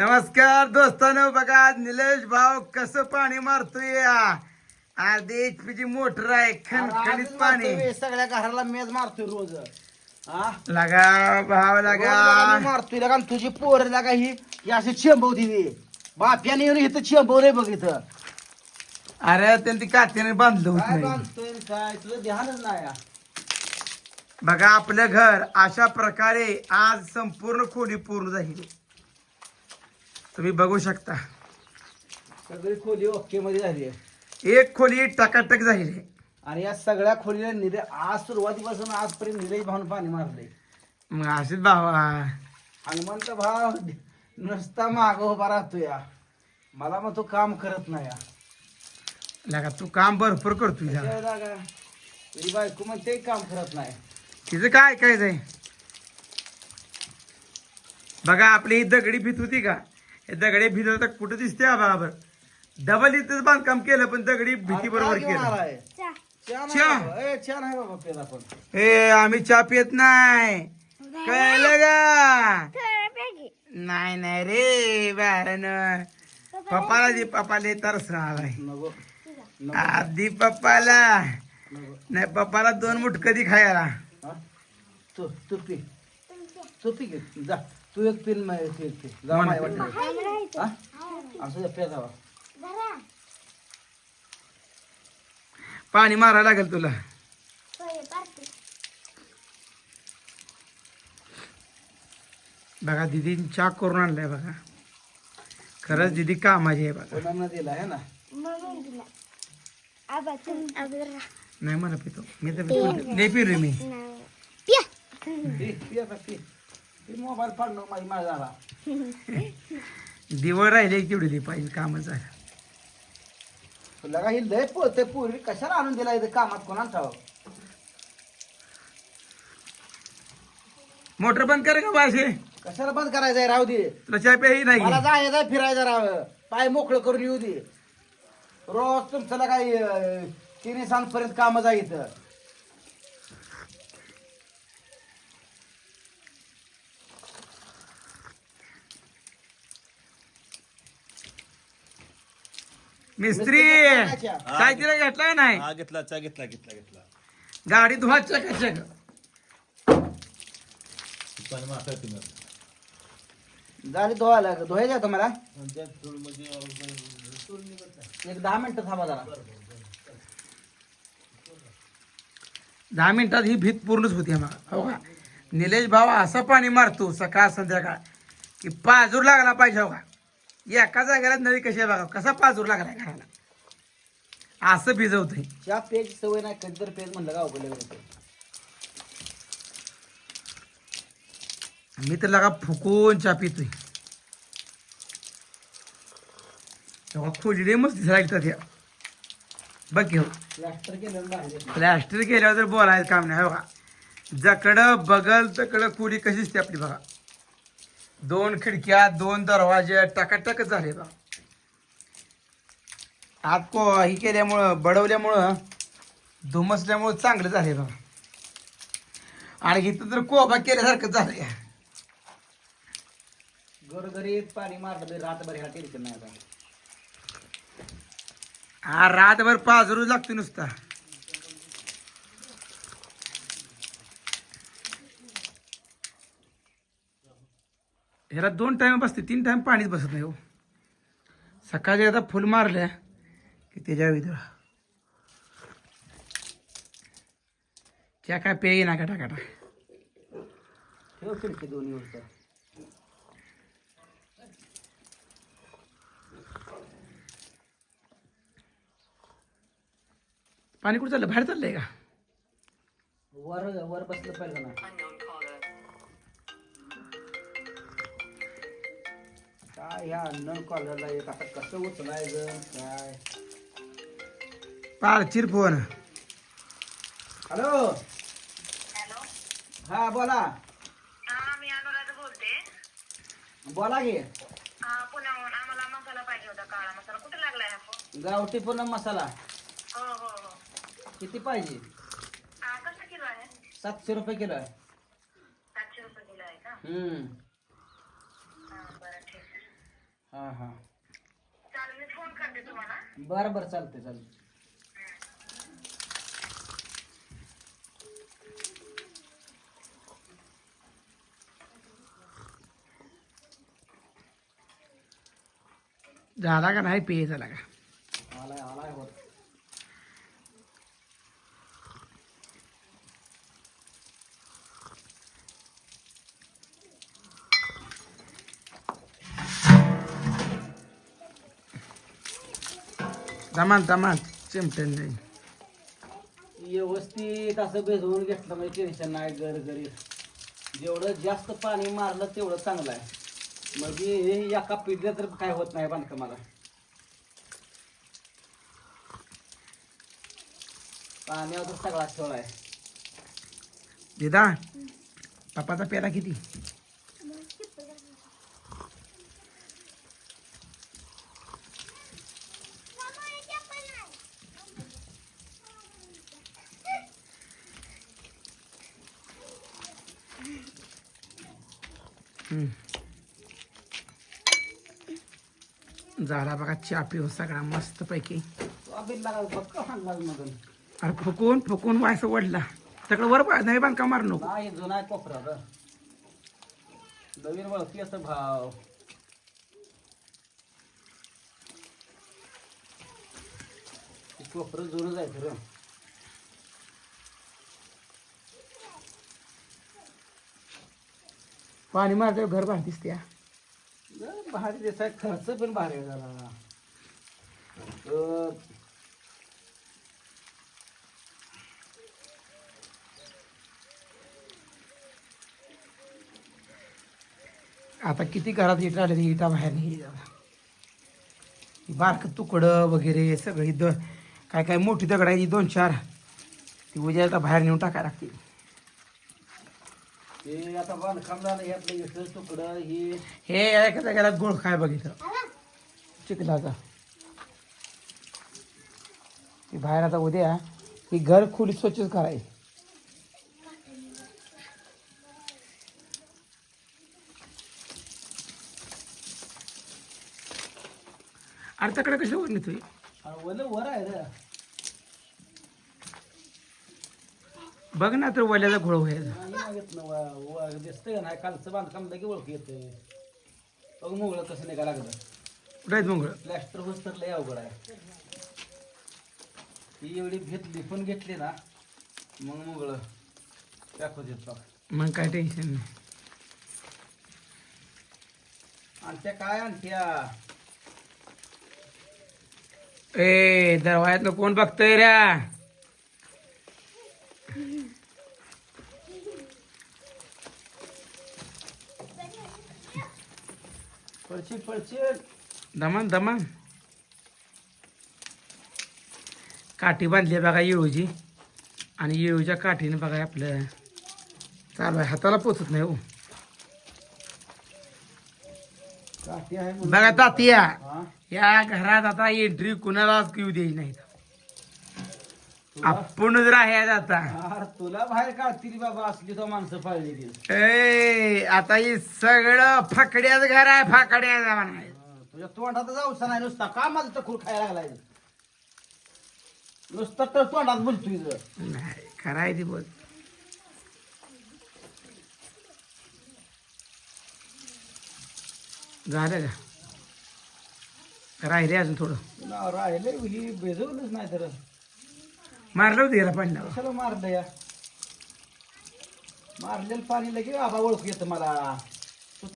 नमस्कार दोस्तानो बघा निलेश भाऊ कसं पाणी मारतोय अर्धी एच ची मोटर आहे खणखणीत पाणी. मारतोय, सगळ्या घराला मेज मारतोय रोज. हा लगा भाव रोज लगा. मारतोय लगा आणि तुझी पोर लागा ही ही अशी चेंबवती ती. बाप्याने येऊन इथं चेंबवलंय बघ इथं. अरे त्यांनी कात्याने बांधलं होत काय नाही. बांधतोय आणि काय तुझं ध्यानच नाही हा. बघा आपलं घर अशा प्रकारे आज संपूर्ण खोली पूर्ण झाली. तुम्ही बघू शकता. सगळी खोली ओके मध्ये झाली आहे. एक खोली टकाटक झाली आणि या सगळ्या खोलीला निरे आज सुरुवातीपासून आजपर्यंत निलेश भाऊन पाणी मारले मग असेच भावा. हनुमंत भाव नुसता माग उभा राहतो या मला मग तो काम करत नाही या. लगा तू काम भरपूर करतोय जरा. त्याच्या जागा? तुझी बायको मग ते काम करत नाही. तिचं काय ऐकायचंय? बघा आपली ही दगडी भीत होती का? हे दगडी भीत होता कुठं दिसते हा बरोबर डबल इथं बांधकाम केलं पण दगडी भीती बरोबर केलं. आलाय? चहा. नाही चहा? बाबा. ए, चहा नाही बाबा पेला पण ए आम्ही चहा पित नाही. कळलं का? नाही नाही रे बाळन. पप्पाला दे पप्पाला तरस आलाय नको. नको. आधी पप्पाला. नाही पप्पाला दोन मुठ कधी खायला. हा? तू तू पी. तू पी घे जा. तू एक पिन मा- एक पी जा. हा? असं पे जावा. पाणी मारायला लागेल तुला. बघा दिदी चहा करून आणलाय बघा. खरंच दिदी कामाची आहे बघा. दिला आहे ना? नाही मला पितो मी तर लय पिरू मी. मोबाईल पाडणं माझी माझा झाला दिवळ राहिले तेवढी दे पाहिजे कामच आहे तुला काही लय पोहते पूर्वी कशाला आणून दिला इथं कामात कोणाला ठाव मोटर बंद कर का बाशे कशाला बंद करायचंय राहू दे. तुला प्याही नाही मला जायचं फिरायचं राव. पाय मोकळं करून येऊ दे. रोज तुमचं काही तिन्ही सांजपर्यंत काम जा मिस्त्री काय तिला घेतलाय नाही? हा घेतला चहा घेतला घेतला घेतला. गाडी धुवा चक चक. पण मग आता तुम्ही झाली धुवायला धुवायचं आहे तुम्हाला एक दहा मिनिटं थांबा जरा. दहा मिनिटात ही भीत पूर्णच होती आम्हाला. हो का? निलेश भाऊ असं पाणी मारतो सकाळ संध्याकाळ की पाजूर लागला पाहिजे हो का? एका जागेला नळी कशी आहे बघा? कसा पाजूर लागलाय घराला? असं भिजवतंय. चहा पेज सवय नाही कधी तर पेज म्हणलं का अवघड मी तर लगा फुकून चहा पितोय. तेव्हा खोली मस्त दिसायला त्या बघ घेऊ प्लॅस्टर केलं बाहेर प्लॅस्टर केल्यावर तर बोलायचं काम नाही हो का? जकडं बगल तकडं कुडी कशी दिसते आपली बघा. दोन खिडक्या दोन दरवाजे टकाटकच झाले बघा आत को ही केल्यामुळं बडवल्यामुळं धुमसल्यामुळं चांगलं झाले बघा आणि इथं तर कोबा केल्यासारखं झालंय. घरोघरी पाणी मारलं रातभर ह्या टेन्शन नाही आता. हा रातभर पाजरू लागतो नुसता. ह्याला दोन टाईम बसते तीन टाईम पाणीच बसत नाही हो. सकाळी आता फुल मारल्या की त्याच्या विधवा त्या काय पेय ना काटा काटा. दोन्ही पाणी कुठं चाललं बाहेर चाललंय का? वर वर बसलं पाहिजे ना. काय ह्या अन्न कॉलरला एक आता कसं उचलायचं? काय? पारचिर फोन. हॅलो? हा बोला. हा मी अनुराधा बोलते. बोला की. हा पुण्याहून आम्हाला मसाला पाहिजे होता काळा मसाला. कुठे लागलाय हा फोन? गावठी पूर्ण मसाला. हो हो हो. किती पाहिजे? हा कसं किलो आहे? सातशे रुपये किलो आहे. सातशे रुपये किलो आहे का? हम्म. हा बरं चलते चलते हा। चालेल मी फ़ोन करते तुम्हाला. बरं बरं चालतंय चालतंय. झाला का नाही? पेज झाला का? दमान दमान चिमटन नाही. व्यवस्थित असं भिजवून घेतलं म्हणजे टेन्शन नाही घर घरी जेवढं जास्त पाणी मारलं तेवढं चांगलं आहे. म्हणजे हे एका पिढीला तर काय होत नाही बांधकामाला पाण्यावर तर सगळा खेळ आहे. दिदा पापाचा पेरा किती? झाला बघा चहा पिऊ सगळा मस्त पैकी तो अभिन लागा बघ हाणला मग अरे फुकून फुकून वायस वडला सगळं वर पा- नाही बांधका मार नको. नाही जुना आहे कोपरा नवीन वळती असं भाव. ते कोपरं जुनं जायचं पाणी मारते घर बाहेर दिसते लय भारी दिसाय खर्च पण भारी आहे जरा. आता किती घरात इटा आले इटा बाहेर नाही बारक तुकडं वगैरे सगळी द काय काय मोठी दगडायची दोन चार ती उद्या आता बाहेर नेऊन टाकायला लागतील. ते आता बांधकाम झालं यातलं इथं तुकडं ही. हे एका जागेला गोळ काय बघितलं चिखलाचा ती बाहेर आता उद्या ही घर खोली स्वच्छच करायची अरे तकडे कशा नेतोय अरे वलं वर आहे रे. बघ ना तर वल्याचा घोळ व्हायचा नाही दिसतंय ना नाही कालचं बांधकाम लगे ओळख येते बघ मोगळं कसं निघा लागलं कुठे आहेत मग प्लॅस्टर होत तर लय अवघड आहे ती एवढी भेट लिपून घेतली ना मग मोगळं? दाखवत येत मग काय टेन्शन नाही. आणि त्या काय आणत्या ए दरवाज्यातलं कोण बघतंय रे? पळची पळची दमान दमान. काठी बांधली आहे बघा येळूची. आणि येळूच्या काठीने बघा आपलं चालू आहे. हाताला पोचत नाही हो. बघा तातिया? या घरात आता एंट्री कुणालाच येऊ द्यायची नाही आपणच राहायचं आता. अरे तुला बाहेर काढतील बाबा असली तो माणसं पाळलेली. ए आता हे सगळं फाकड्याच घर आहे फाकड्याचा म्हणायचं. तुझ्या तोंडात जाऊसा नाही नुसता का माझं टकूर खायला लागलाय नुसतं तर तोंडात बोलतोय जर नाही करायची बोल. झालं का? राहिले अजून थोडं. राहिले ही बेजवलंच नाही तर. मारलं होतं याला पाणी कशाला मारलं या? मारलेलं पाणी लगे आबा ओळखू येतं मला.